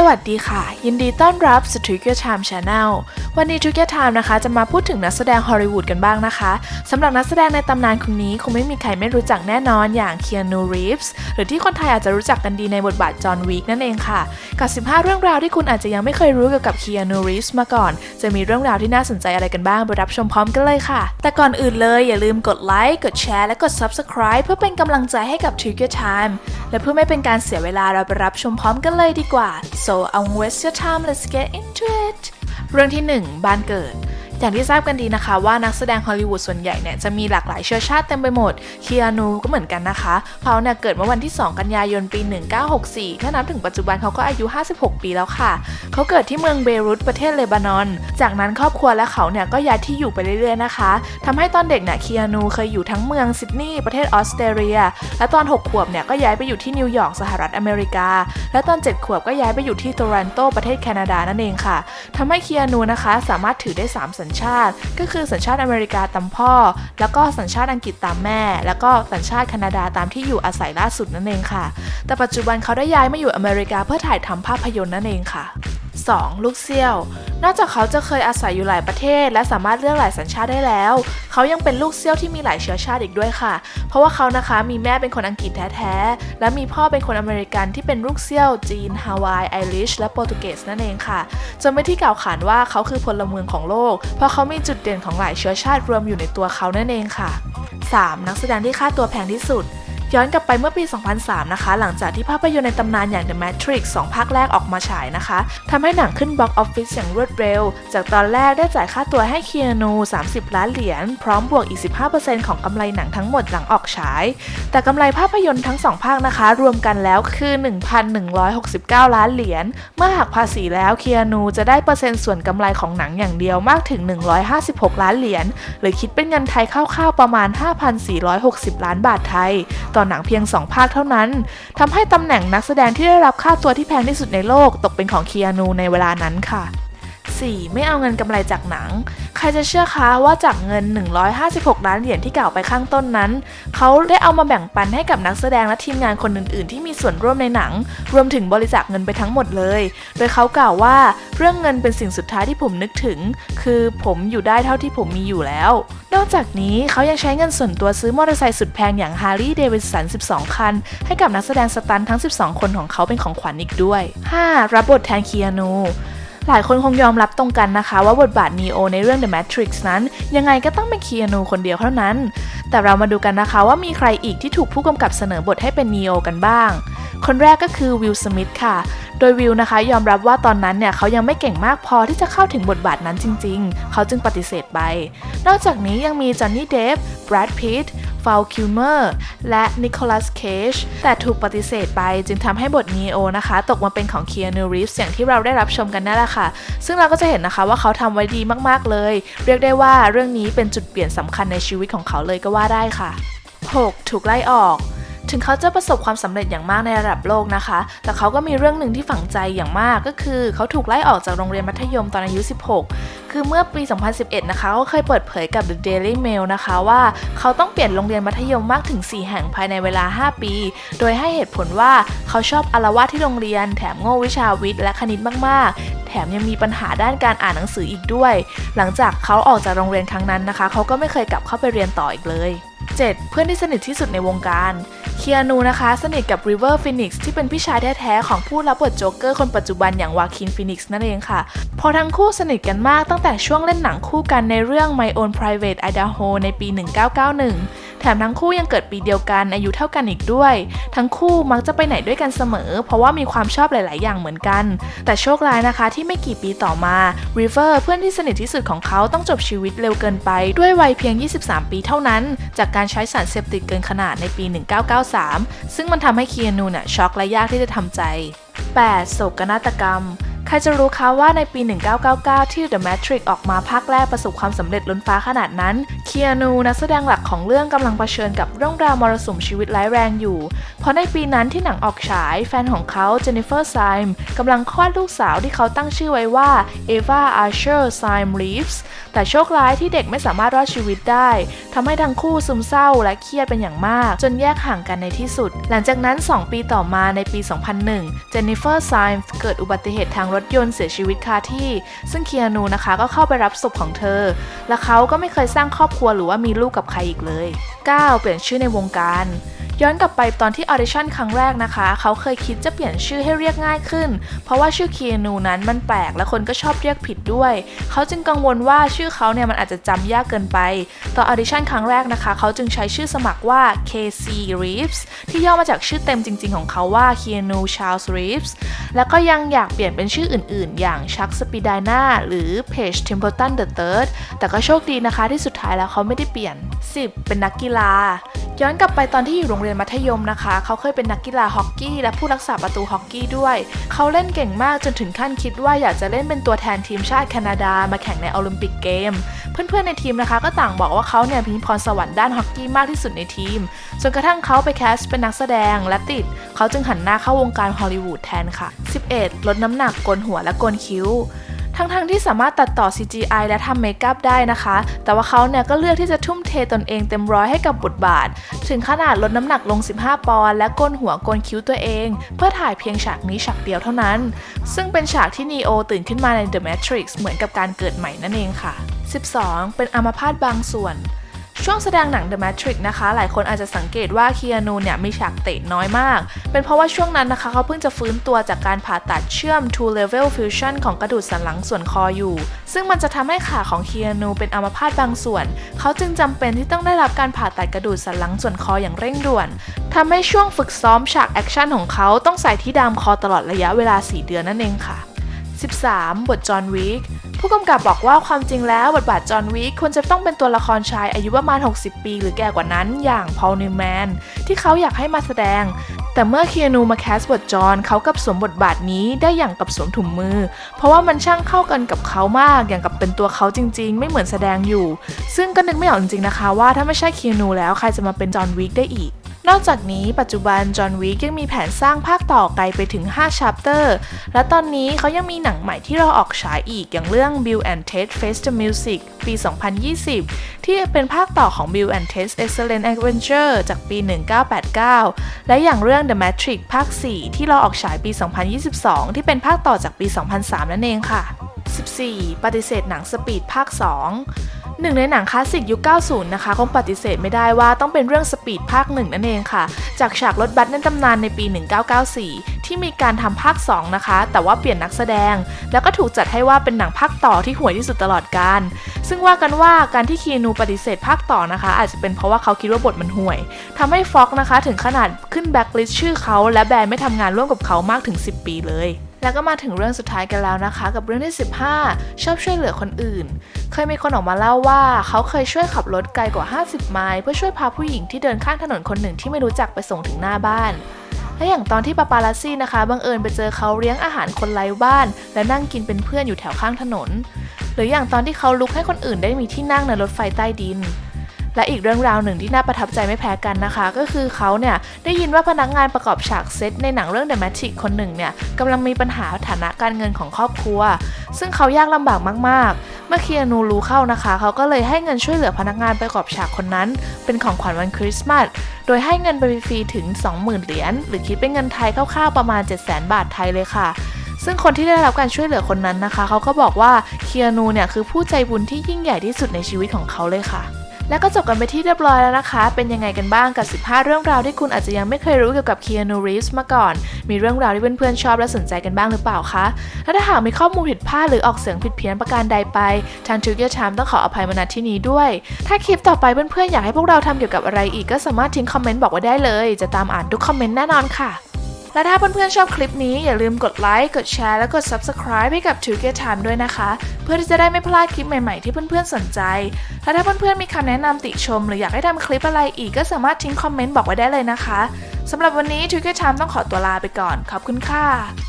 สวัสดีค่ะ ยินดีต้อนรับสู่ Trigger Time Channel วันนี้ Trigger Time นะคะ จะมาพูดถึงนักแสดงฮอลลีวูดกันบ้างนะคะสำหรับนักแสดงในตำนานคนนี้คงไม่มีใครไม่รู้จักแน่นอนอย่าง Keanu Reeves หรือที่คนไทยอาจจะรู้จักกันดีในบทบาทจอห์นวิกนั่นเองค่ะ กับ 15 เรื่องราวที่คุณอาจจะยังไม่เคยรู้เกี่ยวกับ Keanu Reeves มาก่อน จะมีเรื่องราวที่น่าสนใจอะไรกันบ้างไปรับชมพร้อมกันเลยค่ะ แต่ก่อนอื่นเลยอย่าลืมกดไลค์กดแชร์และกด Subscribe เพื่อเป็นกำลังใจให้กับ Trigger Time และเพื่อไม่เป็นการเสียเวลาเราไปรับชมพร้อมกันเลยดีกว่า so I won't waste your time let's get into it เรื่องที่ 1 บ้านเกิด อย่างที่ทราบกันดีนะคะว่านักแสดงฮอลลีวูดส่วนใหญ่เนี่ยจะมีหลากหลายเชื้อชาติเต็มไปหมดคีอานูก็เหมือนกันนะคะเขาเนี่ยเกิดเมื่อวันที่ 2 กันยายนปี 1964 ถ้านับถึงปัจจุบันเขาก็อายุ 56 ปีแล้วค่ะ เขาเกิดที่เมืองเบรุตประเทศเลบานอน จากนั้นครอบครัวและเขาเนี่ยก็ย้ายที่อยู่ไปเรื่อยๆนะคะทำให้ตอนเด็กเนี่ยคีอานูเคยอยู่ทั้งเมืองซิดนีย์ประเทศออสเตรเลีย และตอน 6 ขวบเนี่ยก็ย้ายไปอยู่ที่นิวยอร์กสหรัฐอเมริกา และตอน 7 ขวบก็ย้ายไปอยู่ที่โตรอนโตประเทศแคนาดานั่นเองค่ะทำให้คีอานูนะคะสามารถถือได้ 3 สัญชาติ ก็คือสัญชาติอเมริกาตามพ่อ แล้วก็สัญชาติอังกฤษตามแม่ แล้วก็สัญชาติแคนาดาตามที่อยู่อาศัยล่าสุดนั่นเองค่ะ แต่ปัจจุบันเขาได้ย้ายมาอยู่อเมริกาเพื่อถ่ายทำภาพยนตร์นั่นเองค่ะ 2. ลูกเซี่ยว นอกจากเขาจะเคยอาศัยอยู่หลายประเทศ และสามารถเลือกหลายสัญชาติได้แล้ว เขายังเป็นลูกเซี่ยวที่มีหลายเชื้อชาติอีกด้วยค่ะ เพราะว่าเขานะคะมีแม่เป็นคนอังกฤษแท้ๆ และมีพ่อเป็นคนอเมริกันที่เป็นลูกเซี่ยวจีนฮาวาย ไอริช และโปรตุเกสนั่นเองค่ะ จนไม่ที่กล่าวขานว่าเขาคือพลเมืองของโลก เพราะเขามีจุดเด่นของหลายเชื้อชาติรวมอยู่ในตัวเขานั่นเองค่ะ 3. นักแสดงที่ค่าตัวแพงที่สุด ย้อนกลับไปเมื่อปี 2003 นะคะ หลังจากที่ภาพยนตร์ในตำนานอย่าง The Matrix 2 ภาคแรกออกมาฉายนะคะทำให้หนังขึ้นบ็อกออฟฟิศอย่างรวดเร็ว จากตอนแรกได้จ่ายค่าตัวให้เคียนู 30 ล้านเหรียญ พร้อมบวกอีก 15%ของกำไรหนังทั้งหมดหลังออกฉาย แต่กำไรภาพยนตร์ทั้ง 2 ภาคนะคะ รวมกันแล้วคือ 1,169 ล้านเหรียญ เมื่อหักภาษีแล้วเคียนูจะได้เปอร์เซ็นต์ส่วนกำไรของหนังอย่างเดียวมากถึง 156 ล้านเหรียญ หรือคิดเป็นเงินไทยคร่าวๆประมาณ 5,460 ล้านบาทไทยต่อหนังเพียง 2 ภาคเท่านั้นทำให้ตำแหน่งนักแสดงที่ได้รับค่าตัวที่แพงที่สุดในโลกตกเป็นของเคียนูในเวลานั้นค่ะ 4. ไม่เอาเงินกำไรจากหนัง ใครจะเชื่อคะว่าจากเงิน 156 ล้านเหรียญที่กล่าวไปข้างต้นนั้น เขาได้เอามาแบ่งปันให้กับนักแสดงและทีมงานคนอื่นๆ ที่มีส่วนร่วมในหนัง รวมถึงบริจาคเงินไปทั้งหมดเลย โดยเขากล่าวว่าเรื่องเงินเป็นสิ่งสุดท้ายที่ผมนึกถึง คือผมอยู่ได้เท่าที่ผมมีอยู่แล้ว นอกจากนี้เขายังใช้เงินส่วนตัวซื้อมอเตอร์ไซค์สุดแพงอย่าง Harley Davidson 12 คัน ให้กับนักแสดงสตันท์ทั้ง 12 คนของเขาเป็นของขวัญอีกด้วย 5. รับบทแทนคีอานู หลายคนคงยอมรับตรงกันนะคะ ว่าบทบาทนีโอในเรื่อง The Matrix นั้น ยังไงก็ต้องเป็นคีอานูคนเดียวเท่านั้น แต่เรามาดูกันนะคะว่ามีใครอีกที่ถูกผู้กำกับเสนอบทให้เป็นนีโอกันบ้าง คนแรกก็คือวิลสมิธค่ะ โดยวิลนะคะยอมรับว่าตอนนั้นเนี่ยเขายังไม่เก่งมากพอที่จะเข้าถึงบทบาทนั้นจริง ๆ เขาจึงปฏิเสธไป นอกจากนี้ยังมีจอห์นนี่เดฟแบรดพิตต ฟาลคิวเมอร์และนิโคลัสเคจแต่ถูกปฏิเสธไปจึงทำให้บทนีโอนะคะ ตกมาเป็นของเคียนูรีฟสอย่างที่เราได้รับชมกันนั่นแหละค่ะ ซึ่งเราก็จะเห็นนะคะว่าเขาทำไว้ดีมากๆเลย เรียกได้ว่าเรื่องนี้เป็นจุดเปลี่ยนสำคัญในชีวิตของเขาเลยก็ว่าได้ค่ะ 6. ถูกไล่ออกถึงเขาจะประสบความสำเร็จอย่างมากในระดับโลกนะคะ แต่เขาก็มีเรื่องหนึ่งที่ฝังใจอย่างมากก็คือ เขาถูกไล่ออกจากโรงเรียนมัธยมตอนอายุ 16 คือเมื่อปี 2011 นะคะเขาเคยเปิดเผยกับ The Daily Mail นะคะว่าเขาต้องเปลี่ยนโรงเรียนมัธยมมากถึง 4 แห่งภายในเวลา 5 ปี โดยให้เหตุผลว่าเขาชอบอารวาสที่โรงเรียน แถมโง่วิชาวิทย์และคณิตมาก ๆ แถมยังมีปัญหาด้านการอ่านหนังสืออีกด้วย หลังจากเขาออกจากโรงเรียนครั้งนั้นนะคะ เขาก็ไม่เคยกลับเข้าไปเรียนต่ออีกเลย 7. เพื่อนที่สนิทที่สุดในวงการ เคียนูนะคะสนิทกับริเวอร์ฟินิกซ์ที่เป็นพี่ชายแท้ๆของผู้รับบทโจ๊กเกอร์คนปัจจุบันอย่างวาคินฟินิกซ์นั่นเองค่ะ พอทั้งคู่สนิทกันมากตั้งแต่ช่วงเล่นหนังคู่กันในเรื่อง My Own Private Idaho ในปี 1991แถมทั้งคู่ยังเกิดปีเดียวกันอายุเท่ากันอีกด้วย ทั้งคู่มักจะไปไหนด้วยกันเสมอ เพราะว่ามีความชอบหลาย ๆ อย่างเหมือนกัน แต่โชคร้ายนะคะที่ไม่กี่ปีต่อมา River เพื่อนที่สนิทที่สุดของเขาต้องจบชีวิตเร็วเกินไป ด้วยวัยเพียง 23 ปีเท่านั้น จากการใช้สารเสพติดเกินขนาดในปี 1993 ซึ่งมันทำให้เคียนูเนี่ยช็อกและยากที่จะทำใจ 8. โศกนาฏกรรม ใครจะรู้คะว่าในปี 1999 ที่ The Matrix ออกมาภาคแรกประสบความสำเร็จล้นฟ้าขนาดนั้น เคียนูนักแสดงหลักของเรื่องกำลังเผชิญกับเรื่องราวมรสุมชีวิตร้ายแรงอยู่ เพราะในปีนั้นที่หนังออกฉาย แฟนของเขาเจนนิเฟอร์ไซม์กำลังคลอดลูกสาวที่เขาตั้งชื่อไว้ว่าเอวาอาร์เชอร์ไซม์ลีฟส์แต่โชคร้ายที่เด็กไม่สามารถรอดชีวิตได้ทำให้ทั้งคู่ซึมเศร้าและเครียดเป็นอย่างมาก จนแยกห่างกันในที่สุด หลังจากนั้น 2 ปีต่อมาในปี 2001 เจนนิเฟอร์ไซม์เกิดอุบัติเหตุทางรถถยนต์เสียชีวิตคาที่ ซึ่งเคียนูนะคะก็เข้าไปรับศพของเธอ และเขาก็ไม่เคยสร้างครอบครัวหรือว่ามีลูกกับใครอีกเลย 9. เปลี่ยนชื่อในวงการ ย้อนกลับไปตอนที่ออดิชั่นครั้งแรกนะคะ เขาเคยคิดจะเปลี่ยนชื่อให้เรียกง่ายขึ้น เพราะว่าชื่อเคีนูนั้นมันแปลกและคนก็ชอบเรียกผิดด้วย เขาจึงกังวลว่าชื่อเขาเนี่ยมันอาจจะจำยากเกินไป ตอนออดิชั่นครั้งแรกนะคะ เขาจึงใช้ชื่อสมัครว่า KC Reeves ที่ย่อมาจากชื่อเต็มจริง ๆ ของเขาว่า Keanu Charles Reeves แล้วก็ยังอยากเปลี่ยนเป็นชื่ออื่น ๆ อย่างชักสปีดาน่าหรือ Page Templeton the Third แต่ก็โชคดีนะคะที่สุดท้ายแล้วเขาไม่ได้เปลี่ยน 10. เป็นนักกีฬา ย้อนกลับไปตอนที่อยู่โรงเรียนมัธยมนะคะ เขาเคยเป็นนักกีฬาฮอกกี้ และผู้รักษาประตูฮอกกี้ด้วย เขาเล่นเก่งมากจนถึงขั้นคิดว่าอยากจะเล่นเป็นตัวแทนทีมชาติแคนาดา มาแข่งในโอลิมปิกเกม เพื่อนๆในทีมนะคะ ก็ต่างบอกว่าเขาเนี่ยมีพรสวรรค์ด้านฮอกกี้มากที่สุดในทีม จนกระทั่งเขาไปแคสเป็นนักแสดงและติด เขาจึงหันหน้าเข้าวงการฮอลลีวูดแทนค่ะ 11. ลดน้ำหนักโกนหัวและโกนคิ้ว ทั้งๆที่สามารถตัดต่อ CGI และทำเมคอัพได้นะคะ แต่ว่าเขาเนี่ยก็เลือกที่จะทุ่มเทตนเองเต็มร้อยให้กับบทบาท ถึงขนาดลดน้ำหนักลง 15 ปอนด์และโกนหัวโกนคิ้วตัวเอง เพื่อถ่ายเพียงฉากนี้ฉากเดียวเท่านั้น ซึ่งเป็นฉากที่นีโอตื่นขึ้นมาใน The Matrix เหมือนกับการเกิดใหม่นั่นเองค่ะ 12. เป็นอัมพาตบางส่วน ช่วงแสดงหนัง The Matrix นะคะ หลายคนอาจจะสังเกตว่าเคีอานูเนี่ยมีฉากเตะน้อยมาก เป็นเพราะว่าช่วงนั้นนะคะเขาเพิ่งจะฟื้นตัวจากการผ่าตัดเชื่อม two level fusion ของกระดูกสันหลังส่วนคออยู่ ซึ่งมันจะทำให้ขาของเคีอานูเป็นอัมพาตบางส่วน เขาจึงจำเป็นที่ต้องได้รับการผ่าตัดกระดูกสันหลังส่วนคออย่างเร่งด่วนทำให้ช่วงฝึกซ้อมฉากแอคชั่นของเขาต้องใส่ที่ดามคอตลอดระยะเวลา 4 เดือนนั่นเองค่ะ 13. บทจอห์นวิก ผู้กำกับบอกว่าความจริงแล้วบทบาทจอห์นวิกควรจะต้องเป็นตัวละครชายอายุประมาณ 60 ปี หรือแก่กว่านั้นอย่างพอลนิวแมนที่เขาอยากให้มาแสดง แต่เมื่อเคียนูมาแคสบทจอห์นเขากับสวมบทบาทนี้ได้อย่างกับสวมถุงมือ เพราะว่ามันช่างเข้ากันกับเขามากอย่างกับเป็นตัวเขาจริง ๆ ไม่เหมือนแสดงอยู่ ซึ่งก็นึกไม่ออกจริงๆนะคะ ว่าถ้าไม่ใช่เคียนูแล้วใครจะมาเป็นจอห์นวิกได้อีก นอกจากนี้ปัจจุบันจอห์นวิกยังมีแผนสร้างภาคต่อไกลไปถึง 5 ชัปเตอร์ และตอนนี้เขายังมีหนังใหม่ที่รอออกฉายอีกอย่างเรื่อง Bill and Ted Face the Music ปี 2020 ที่เป็นภาคต่อของ Bill and Ted's Excellent Adventure จากปี 1989 และอย่างเรื่อง The Matrix ภาค 4 ที่รอออกฉายปี 2022 ที่เป็นภาคต่อจากปี 2003 นั่นเองค่ะ 14. ปฏิเสธหนังสปีดภาค 2 หนึ่งในหนังคลาสสิกยุค 90 นะคะคงปฏิเสธไม่ได้ว่าต้องเป็นเรื่องสปีดภาคหนึ่งนั่นเองค่ะ จากฉากรถบัสในตำนานในปี 1994 ที่มีการทำภาค 2 นะคะ แต่ว่าเปลี่ยนนักแสดง แล้วก็ถูกจัดให้ว่าเป็นหนังภาคต่อที่ห่วยที่สุดตลอดกาลซึ่งว่ากันว่าการที่คีนูปฏิเสธภาคต่อนะคะ อาจจะเป็นเพราะว่าเขาคิดว่าบทมันห่วยทำให้ฟ็อกนะคะถึงขนาดขึ้นแบ็คลิสต์ชื่อเขาและแบรนด์ไม่ทำงานร่วมกับเขามากถึง 10 ปีเลย แล้วก็มาถึงเรื่องสุดท้ายกันแล้วนะคะ กับเรื่องที่ 15 ชอบช่วยเหลือคนอื่น เคยมีคนออกมาเล่าว่า เขาเคยช่วยขับรถไกลกว่า 50 ไมล์เพื่อช่วยพาผู้หญิงที่เดินข้างถนนคนหนึ่งที่ไม่รู้จักไปส่งถึงหน้าบ้าน และอย่างตอนที่ปาปาลัสซี่นะคะบังเอิญไปเจอเขาเลี้ยงอาหารคนไร้บ้าน และนั่งกินเป็นเพื่อนอยู่แถวข้างถนน หรืออย่างตอนที่เขาลุกให้คนอื่นได้มีที่นั่งในรถไฟใต้ดิน และอีกเรื่องราวหนึ่งที่น่าประทับใจไม่แพ้กันนะคะ ก็คือเขาเนี่ยได้ยินว่าพนักงานประกอบฉากเซตในหนังเรื่อง The Matrix คนหนึ่งเนี่ยกำลังมีปัญหาฐานะการเงินของครอบครัว ซึ่งเขายากลำบากมาก ๆ เมื่อเคียนูรู้เข้านะคะ เขาก็เลยให้เงินช่วยเหลือพนักงานประกอบฉากคนนั้น เป็นของขวัญวันคริสต์มาสโดยให้เงินไปฟรีถึง 20,000 เหรียญหรือคิดเป็นเงินไทยคร่าวๆประมาณ 700,000 บาทไทยเลยค่ะซึ่งคนที่ได้รับการช่วยเหลือคนนั้นนะคะ เขาก็บอกว่าเคียนูเนี่ยคือผู้ใจบุญที่ยิ่งใหญ่ที่สุดในชีวิตของเขาเลยค่ะ และก็จบกันไปที่เรียบร้อยแล้วนะคะ เป็นยังไงกันบ้างกับ 15 เรื่องราวที่คุณอาจจะยังไม่เคยรู้เกี่ยวกับ Keanu Reeves มาก่อน มีเรื่องราวที่เพื่อนๆชอบและสนใจกันบ้างหรือเปล่าคะ และถ้าหากมีข้อมูลผิดพลาดหรือออกเสียงผิดเพี้ยนประการใดไป ทาง t u g e r Time ต้องขออภัยมาณที่นี้ด้วย ถ้าคลิปต่อไปเพื่อนๆอยากให้พวกเราทำเกี่ยวกับอะไรอีกก็สามารถทิ้งคอมเมนต์บอกไว้ได้เลย จะตามอ่านทุกคอมเมนต์แน่นอนค่ะ และถ้าเพื่อนๆชอบคลิปนี้อย่าลืมกดไลค์ กดแชร์ และกด Subscribe ให้กับ t u g e r Time ด้วยนะคะ เพื่อที่จะได้ไม่พลาดคลิปใหม่ๆที่เพื่อนๆสนใจ และถ้าเพื่อนๆมีคำแนะนำติชม หรืออยากให้ทำคลิปอะไรอีกก็สามารถทิ้งคอมเมนต์บอกไว้ได้เลยนะคะสำหรับวันนี้ t u g e r Time ต้องขอตัวลาไปก่อน ขอบคุณค่ะ